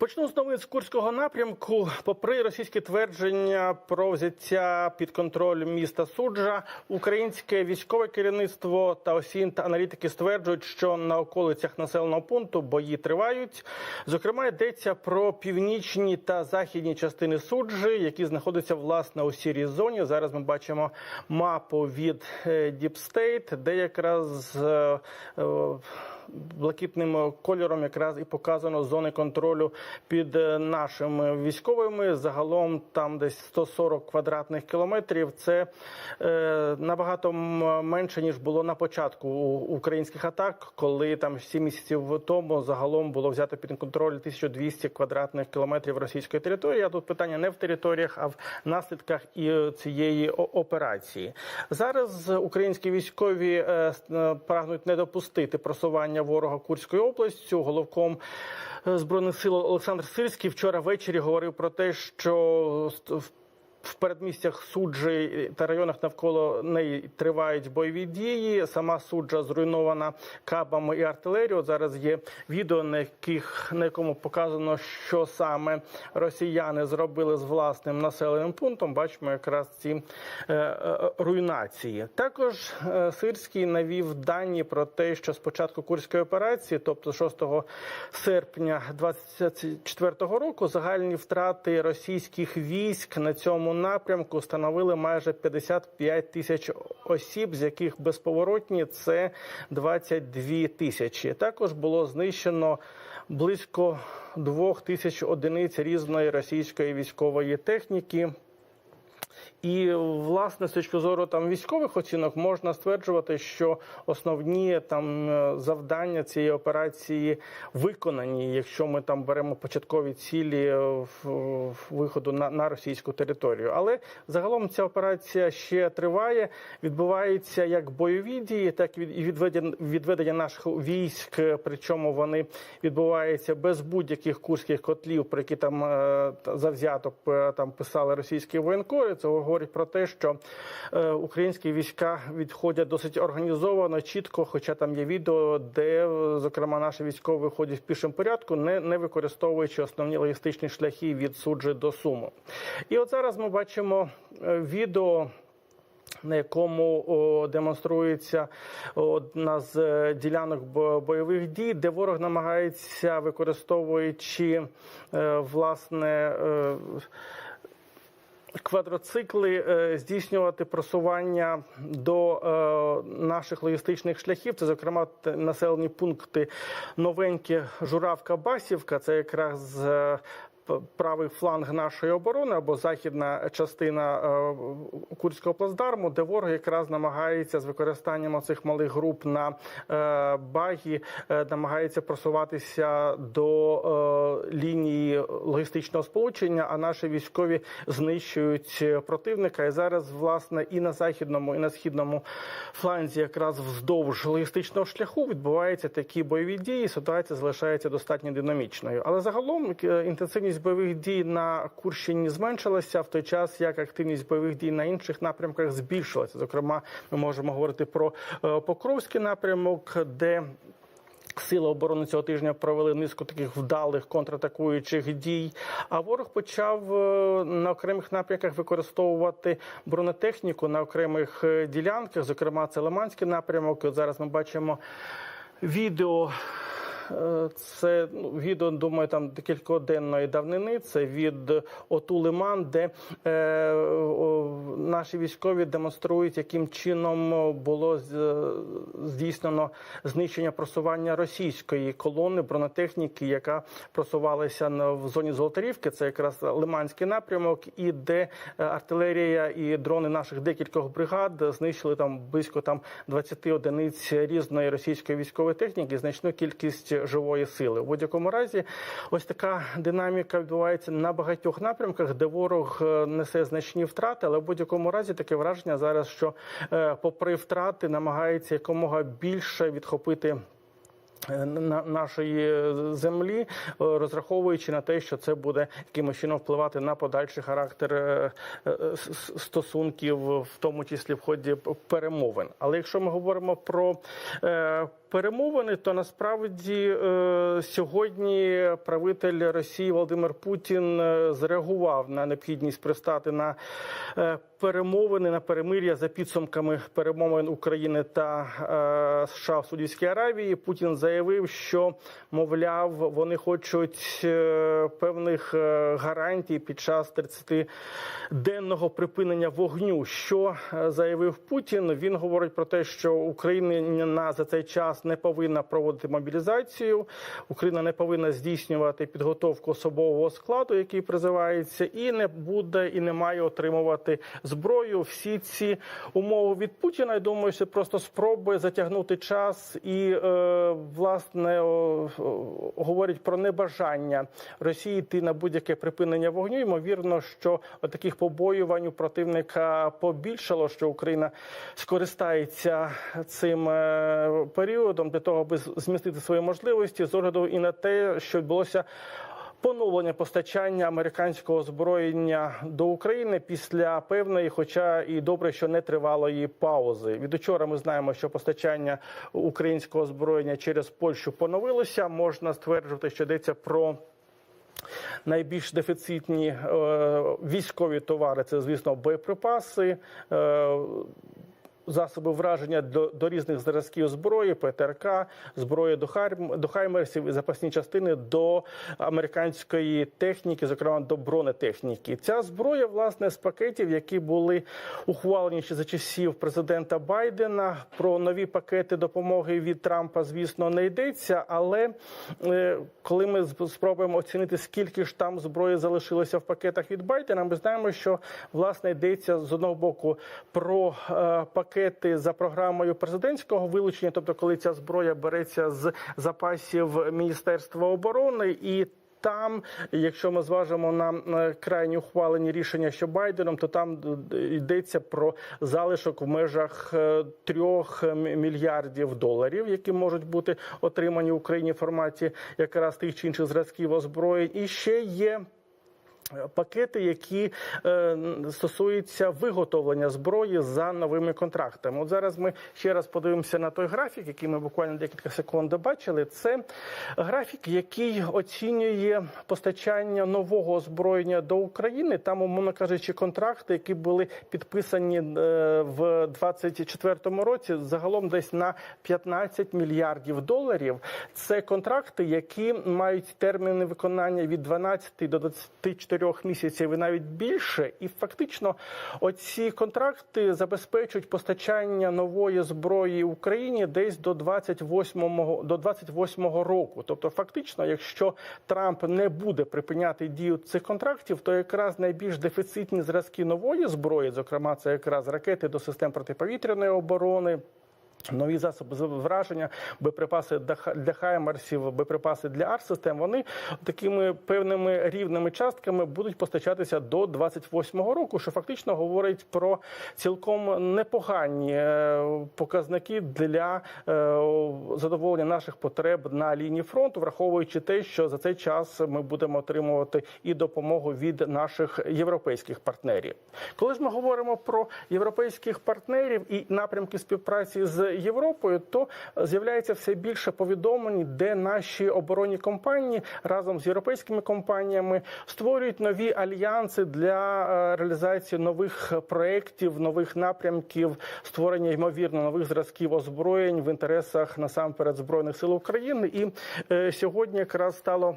Почну з новин з курського напрямку. Попри російські твердження про взяття під контроль міста суджа, українське військове керівництво та осінь та аналітики стверджують, що на околицях населеного пункту бої тривають. Зокрема, йдеться про північні та західні частини суджі, які знаходяться власне у сірій зоні. Зараз ми бачимо мапу від State, де якраз е, е, блакитним кольором якраз і показано зони контролю під е, нашими військовими. Загалом там десь 140 квадратних кілометрів. Це е, набагато менше ніж було на початку українських атак, коли там 7 місяців тому загалом було взято під контроль 1200 квадратних кілометрів російської території. А тут питання не в територіях, а в наслідках і цієї операції. Зараз українські військові е, е, прагнуть не допустити просування ворога Курською областю. Головком е, збройних сил Олександр Сирський вчора ввечері говорив про те, що в передмістях суджі та районах навколо неї тривають бойові дії. Сама суджа зруйнована кабами і артилерією. Зараз є відео, на яких на якому показано, що саме росіяни зробили з власним населеним пунктом. Бачимо якраз ці е, е, руйнації. Також е, Сирський навів дані про те, що з початку курської операції, тобто 6 серпня 24 року, загальні втрати російських військ на цьому напрямку становили майже 55 тисяч осіб, з яких безповоротні це 22 тисячі. Також було знищено близько двох тисяч одиниць різної російської військової техніки. І власне з точки зору там військових оцінок можна стверджувати, що основні там е, завдання цієї операції виконані, якщо ми там беремо початкові цілі е, в, виходу на, на російську територію. Але загалом ця операція ще триває. Відбуваються як бойові дії, так і відведення, відведення наших військ. Причому вони відбуваються без будь-яких курських котлів, про які там е, завзято там писали російські воєнкори. Це говорить про те, що е, українські війська відходять досить організовано, чітко. Хоча там є відео, де зокрема наші військові виходять в пішому порядку, не, не використовуючи основні логістичні шляхи від суджі до суму. І от зараз ми бачимо е, відео на якому о, демонструється одна з е, ділянок бойових дій, де ворог намагається, використовуючи е, власне. е, Квадроцикли е, здійснювати просування до е, наших логістичних шляхів. Це, зокрема, населені пункти новенькі Журавка Басівка. Це якраз е, правий фланг нашої оборони або західна частина е, Курського плацдарму, де ворог якраз намагається з використанням цих малих груп на е, багі, е, намагається просуватися до лінії логістичного сполучення. А наші військові знищують противника. І зараз, власне, і на західному, і на східному фланзі, якраз вздовж логістичного шляху, відбуваються такі бойові дії. Ситуація залишається достатньо динамічною. Але загалом е, інтенсивність бойових дій на Курщині зменшилася в той час, як активність бойових дій на інших напрямках збільшилася. Зокрема, ми можемо говорити про е, Покровський напрямок, де Сили оборони цього тижня провели низку таких вдалих контратакуючих дій. А ворог почав е, на окремих напрямках використовувати бронетехніку на окремих е, ділянках. Зокрема, це Лиманський напрямок. От зараз ми бачимо відео. Е, Це ну, відео, думаю, там декількоденної давнини. Це від ОТУ Лиман, де е, о, наші військові демонструють, яким чином було здійснено знищення просування російської колони бронетехніки, яка просувалася в зоні Золотарівки. Це якраз Лиманський напрямок, і де е, артилерія і дрони наших декількох бригад знищили там близько там 20 одиниць різної російської військової техніки, значну кількість живої сили. У будь-якому разі, ось така динаміка відбувається на багатьох напрямках, де ворог е, несе значні втрати, але в будь-якому разі таке враження зараз, що е, попри втрати намагається якомога більше відхопити. Е, на нашої землі, е, розраховуючи на те, що це буде якимось чином впливати на подальший характер е, е, стосунків, в тому числі в ході перемовин. Але якщо ми говоримо про е, перемовини, то насправді е, сьогодні правитель Росії Володимир Путін е, зреагував на необхідність пристати на е, перемовини на перемир'я за підсумками перемовин України та е, США в Саудівській Аравії. Путін заявив, що мовляв вони хочуть е, певних е, гарантій під час 30-денного припинення вогню. Що е, заявив Путін? Він говорить про те, що Україна за цей час не повинна проводити мобілізацію, Україна не повинна здійснювати підготовку особового складу, який призивається, і не буде і не має отримувати зброю. Всі ці умови від Путіна. Я думаю, що просто спроби затягнути час і е, власне говорять про небажання Росії йти на будь-яке припинення вогню. Ймовірно, що таких побоювань у противника побільшало, що Україна скористається цим е, періодом для того, аби змістити свої можливості з огляду і на те, що відбулося. Поновлення постачання американського озброєння до України після певної, хоча і добре, що не тривалої паузи. Від учора ми знаємо, що постачання українського озброєння через Польщу поновилося. Можна стверджувати, що йдеться про найбільш дефіцитні е, військові товари. Це, звісно, боєприпаси. Е, Засоби враження до, до різних зразків зброї, ПТРК, зброї до, Харм, до Хаймерсів і запасні частини до американської техніки, зокрема до бронетехніки. Ця зброя, власне, з пакетів, які були ухвалені ще за часів президента Байдена. Про нові пакети допомоги від Трампа, звісно, не йдеться. Але е, коли ми спробуємо оцінити, скільки ж там зброї залишилося в пакетах від Байдена, ми знаємо, що власне йдеться з одного боку про е, пакети за програмою президентського вилучення, тобто коли ця зброя береться з запасів Міністерства оборони і. Там, якщо ми зважимо на крайні ухвалені рішення, що Байденом, то там йдеться про залишок в межах е, трьох мільярдів доларів, які можуть бути отримані в Україні в форматі якраз тих чи інших зразків озброєнь. І ще є. Пакети, які е, стосуються виготовлення зброї за новими контрактами. От зараз ми ще раз подивимося на той графік, який ми буквально декілька секунд бачили. Це графік, який оцінює постачання нового озброєння до України. Там, умовно кажучи, контракти, які були підписані е, в 2024 році, загалом десь на 15 мільярдів доларів. Це контракти, які мають терміни виконання від 12 до 24 місяців і навіть більше. І фактично, оці контракти забезпечують постачання нової зброї Україні десь до 28 до 28 року. Тобто, фактично, якщо Трамп не буде припиняти дію цих контрактів, то якраз найбільш дефіцитні зразки нової зброї, зокрема, це якраз ракети до систем протиповітряної оборони. Нові засоби враження, боєприпаси для хаймарсів, боєприпаси для арт-систем, вони такими певними рівними частками будуть постачатися до 28-го року, що фактично говорить про цілком непогані е, показники для е, задоволення наших потреб на лінії фронту, враховуючи те, що за цей час ми будемо отримувати і допомогу від наших європейських партнерів. Коли ж ми говоримо про європейських партнерів і напрямки співпраці з Європою, то з'являється все більше повідомлень, де наші оборонні компанії разом з європейськими компаніями створюють нові альянси для е, реалізації нових проєктів, нових напрямків, створення ймовірно нових зразків озброєнь в інтересах насамперед збройних сил України. І е, сьогодні якраз стало.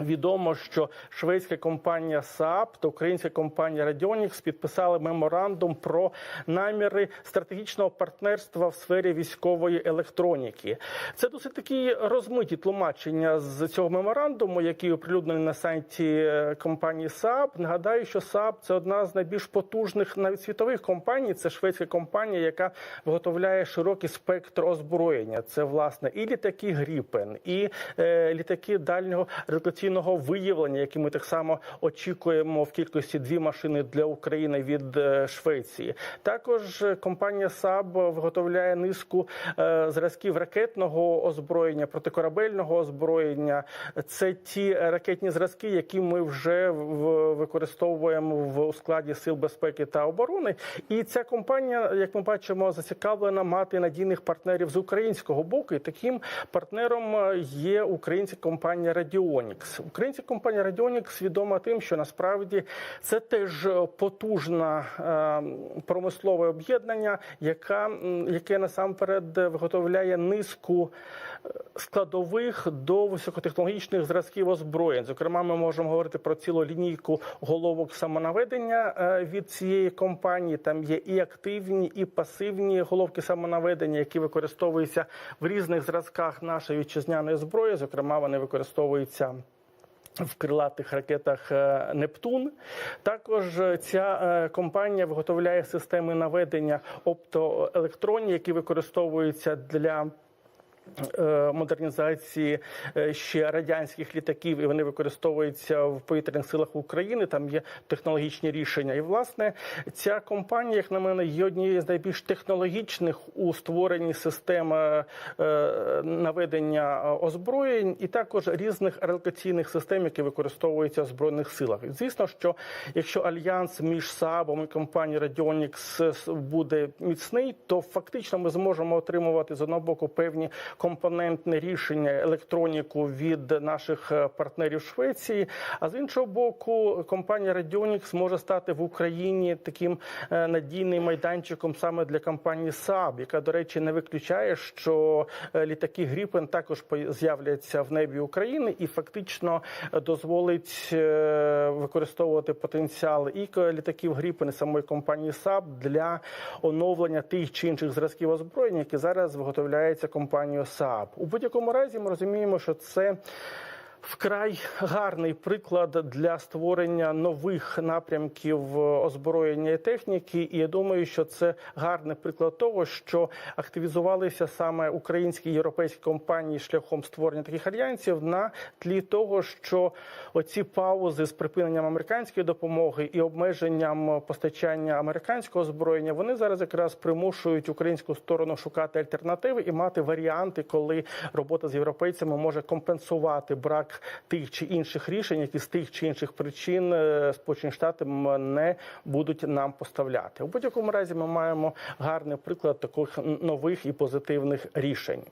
Відомо, що шведська компанія Saab та українська компанія Radionics підписали меморандум про наміри стратегічного партнерства в сфері військової електроніки. Це досить такі розмиті тлумачення з цього меморандуму, який оприлюднений на сайті е, компанії Saab. Нагадаю, що Saab – це одна з найбільш потужних навіть світових компаній. Це шведська компанія, яка виготовляє широкий спектр озброєння. Це власне і літаки Гріпен, і е, літаки дальнього радіаційного дистанційного виявлення, які ми так само очікуємо в кількості дві машини для України від е, Швеції. Також е, компанія САБ виготовляє низку е, зразків ракетного озброєння, протикорабельного озброєння. Це ті ракетні зразки, які ми вже використовуємо в складі сил безпеки та оборони. І ця компанія, як ми бачимо, зацікавлена мати надійних партнерів з українського боку. І таким партнером є українська компанія Radionix. Українська компанія Radionix відома тим, що насправді це теж потужне е, промислове об'єднання, яка яке насамперед виготовляє низку е, складових до високотехнологічних зразків озброєнь. Зокрема, ми можемо говорити про цілу лінійку головок самонаведення е, від цієї компанії. Там є і активні, і пасивні головки самонаведення, які використовуються в різних зразках нашої вітчизняної зброї. Зокрема, вони використовуються. В крилатих ракетах е, Нептун. Також е, ця е, компанія виготовляє системи наведення оптоелектронів, які використовуються для модернізації е, ще радянських літаків, і вони використовуються в повітряних силах України. Там є технологічні рішення. І власне ця компанія, як на мене, є однією з найбільш технологічних у створенні систем е, е, наведення е, озброєнь, і також різних релокаційних систем, які використовуються в збройних силах. І Звісно, що якщо альянс між САБом і компанією Radionix буде міцний, то фактично ми зможемо отримувати з одного боку певні компонентне рішення електроніку від наших е, партнерів Швеції. А з іншого боку, компанія Radionix може стати в Україні таким е, надійним майданчиком саме для компанії САБ, яка, до речі, не виключає, що е, літаки Гріпен також з'являться в небі України і фактично дозволить використовувати потенціал і літаків Гріпен і самої компанії САБ для оновлення тих чи інших зразків озброєння, які зараз виготовляються компанією САБ. У будь-якому разі ми розуміємо, що це. Вкрай гарний приклад для створення нових напрямків озброєння і техніки. І я думаю, що це гарний приклад того, що активізувалися саме українські і європейські компанії шляхом створення таких альянсів на тлі того, що оці паузи з припиненням американської допомоги і обмеженням постачання американського озброєння вони зараз якраз примушують українську сторону шукати альтернативи і мати варіанти, коли робота з європейцями може компенсувати брак тих чи інших рішень, які з тих чи інших причин е, Сполучені Штати не будуть нам поставляти. У будь-якому разі ми маємо гарний приклад таких нових і позитивних рішень.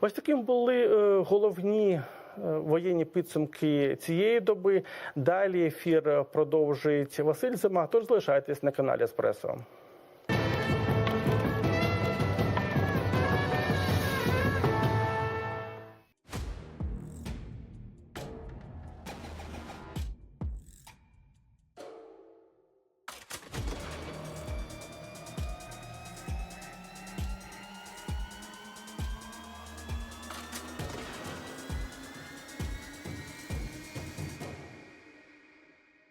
Ось таким були е, головні. е, Воєнні підсумки цієї доби. Далі ефір продовжить Василь Зима. Тож залишайтесь на каналі Еспресо.